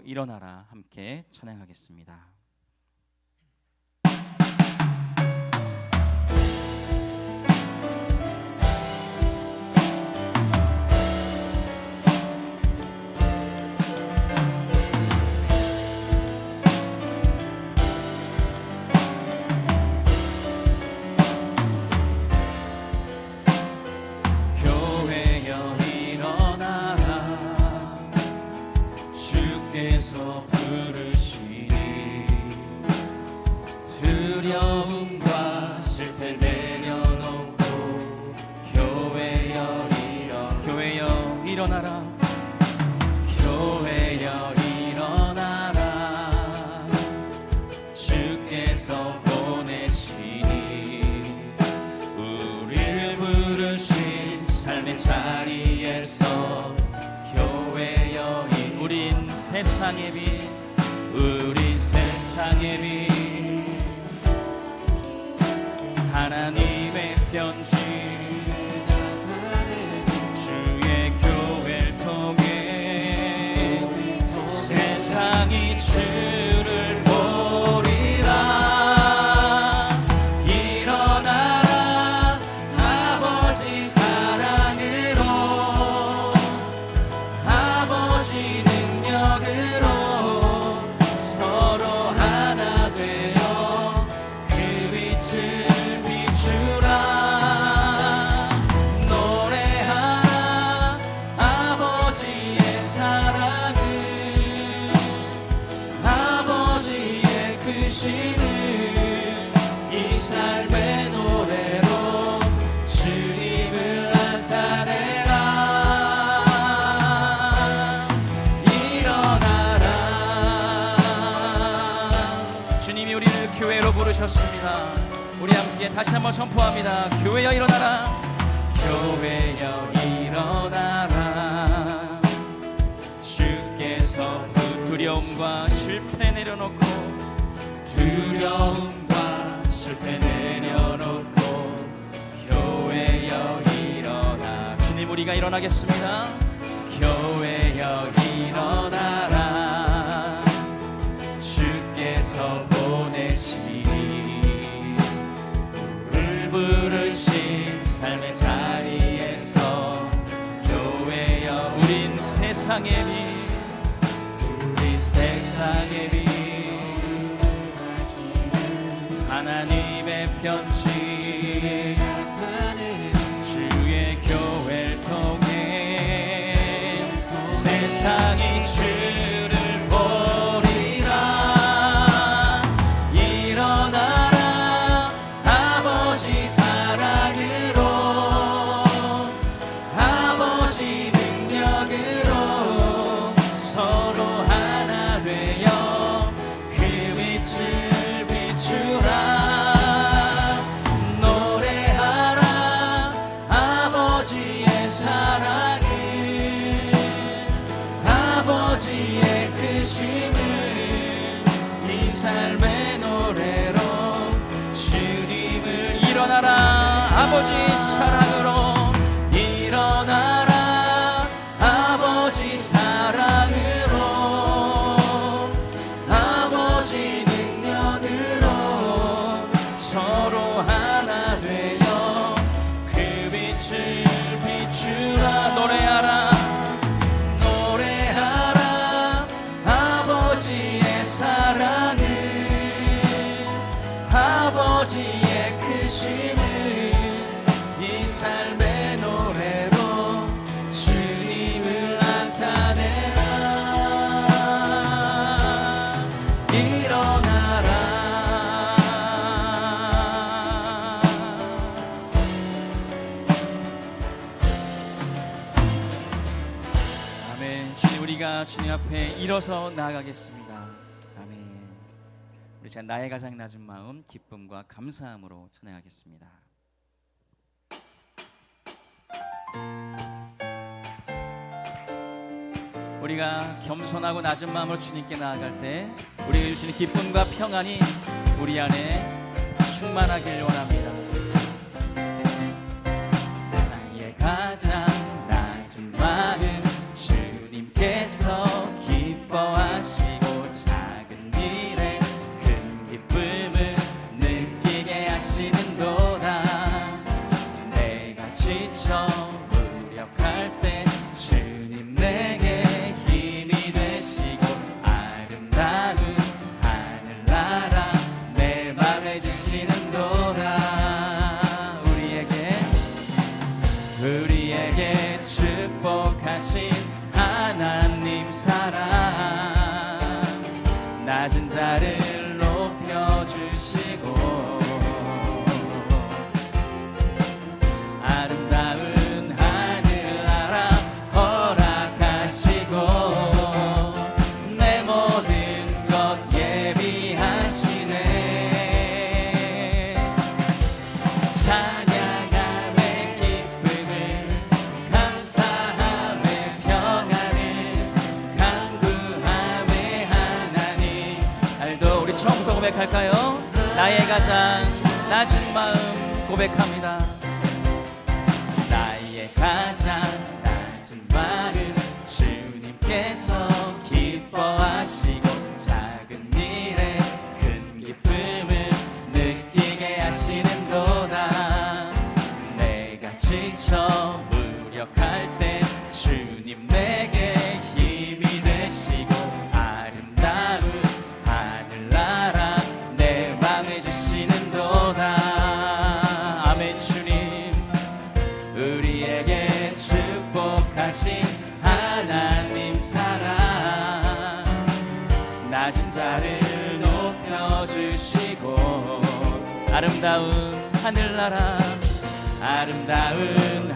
일어나라 함께 찬양하겠습니다. 세상의 빛 우린 세상의 빛 함께 다시 한번 선포합니다. 교회여 일어나라. 교회여 일어나라. 주께서 그 두려움과 실패 내려놓고 두려움과 실패 내려놓고 교회여 일어나 주님 우리가 일어나겠습니다. 교회여 일어나라 세상의 빛 우리 세상의 빛 하나님의 편지 주의 교회를 통해 세상이 주님 앞에 일어서 나아가겠습니다. 아멘. 우리 자 나의 가장 낮은 마음 기쁨과 감사함으로 찬양하겠습니다. 우리가 겸손하고 낮은 마음으로 주님께 나아갈 때 우리에게 주시는 기쁨과 평안이 우리 안에 충만하길 원합니다. 축복하신 하나님 사랑. 낮은 자를 높여주시고 아름다운 하늘나라 아름다운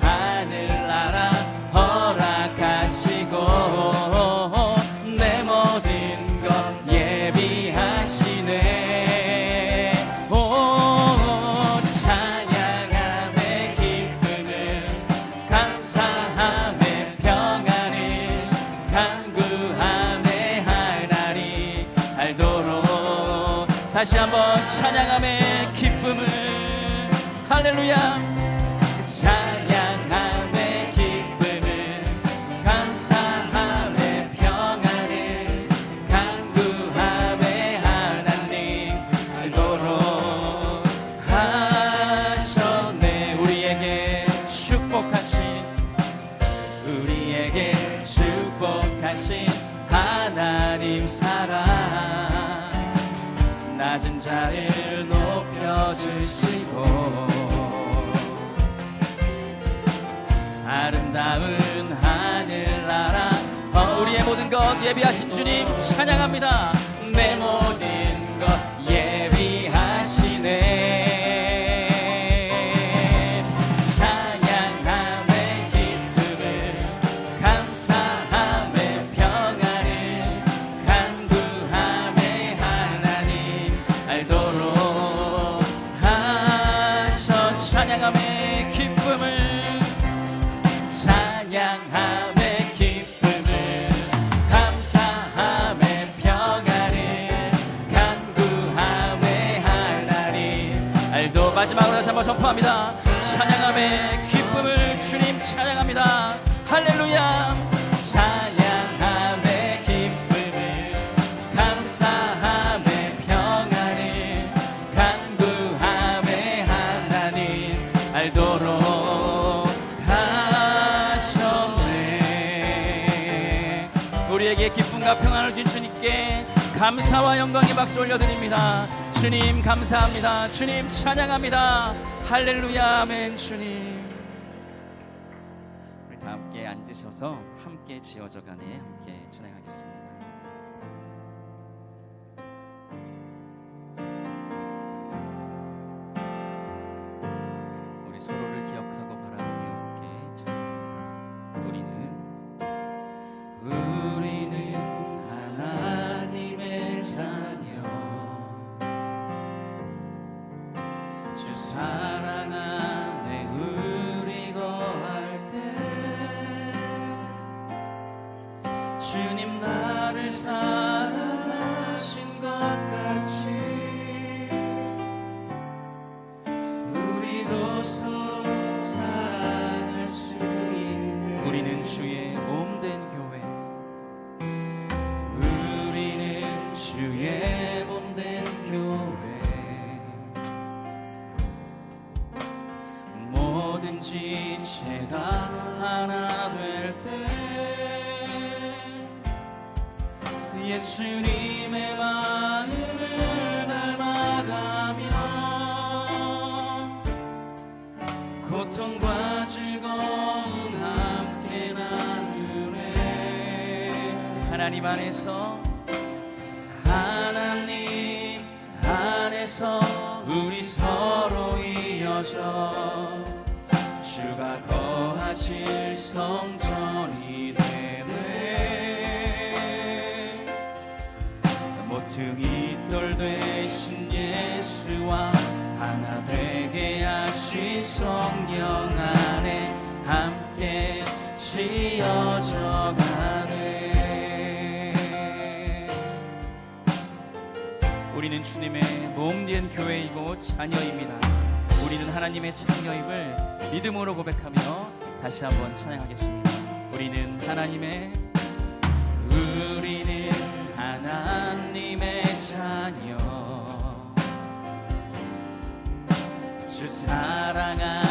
다시 한번 찬양함의 기쁨을. 할렐루야. 예비하신 주님 찬양합니다. 오늘도 마지막으로 다시 한번 선포합니다. 찬양함에 기쁨을 주님 찬양합니다. 할렐루야. 찬양함에 우리에게 기쁨과 평안을 주신 주님께 감사와 영광의 박수 올려드립니다. 주님 감사합니다. 주님 찬양합니다. 할렐루야 아멘 주님. 우리 다 함께 앉으셔서 함께 지어져가네 함께 찬양하겠습니다. time. 하나님 안에서 하나님 안에서 우리 서로 이어져 주가 거하실 성전이 되네. 모퉁이 돌 되신 예수와 하나 되게 하신 성령 안에 함께 지어져가 우리는 주님의 몸된 교회이고 자녀입니다. 우리는 하나님의 자녀임을 믿음으로 고백하며 다시 한번 찬양하겠습니다. 우리는 하나님의 우리는 하나님의 자녀. 주 사랑 안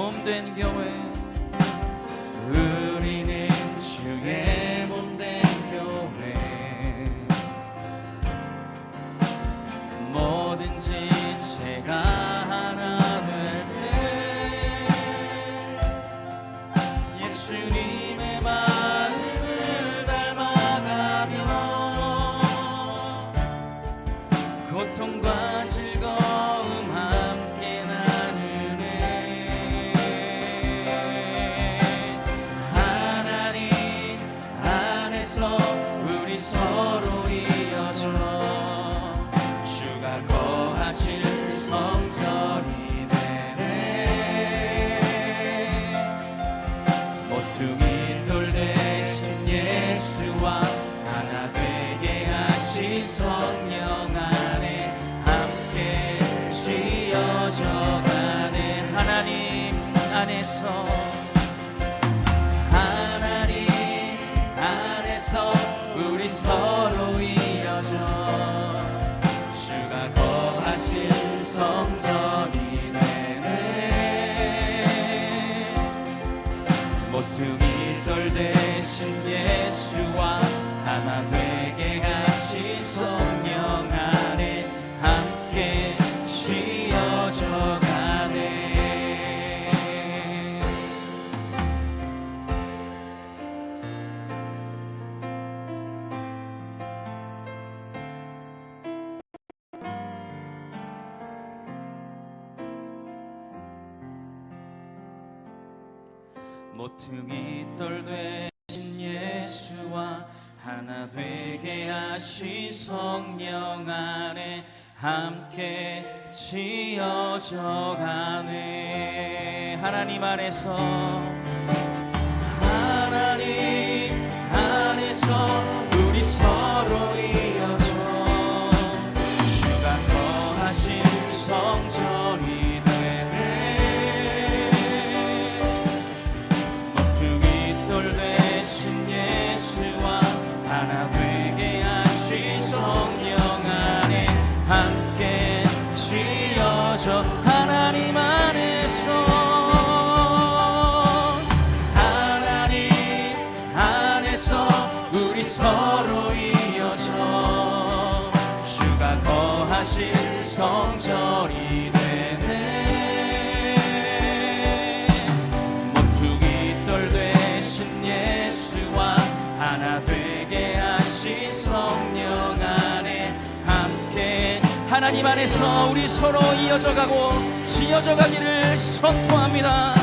주의 몸된 교회 우리 거하실 모퉁이 돌 되신 예수와 하나 되게 하신 성령 안에 함께 지어져 가네. 하나님 안에서 우리 서로 이어져 주가 거하실 성전이 되네. 모퉁이 돌 되신 예수와 하나 되게 하신 성령 안에 함께 하나님 안에서 우리 서로 이어져 가고 지어져 가기를 선포합니다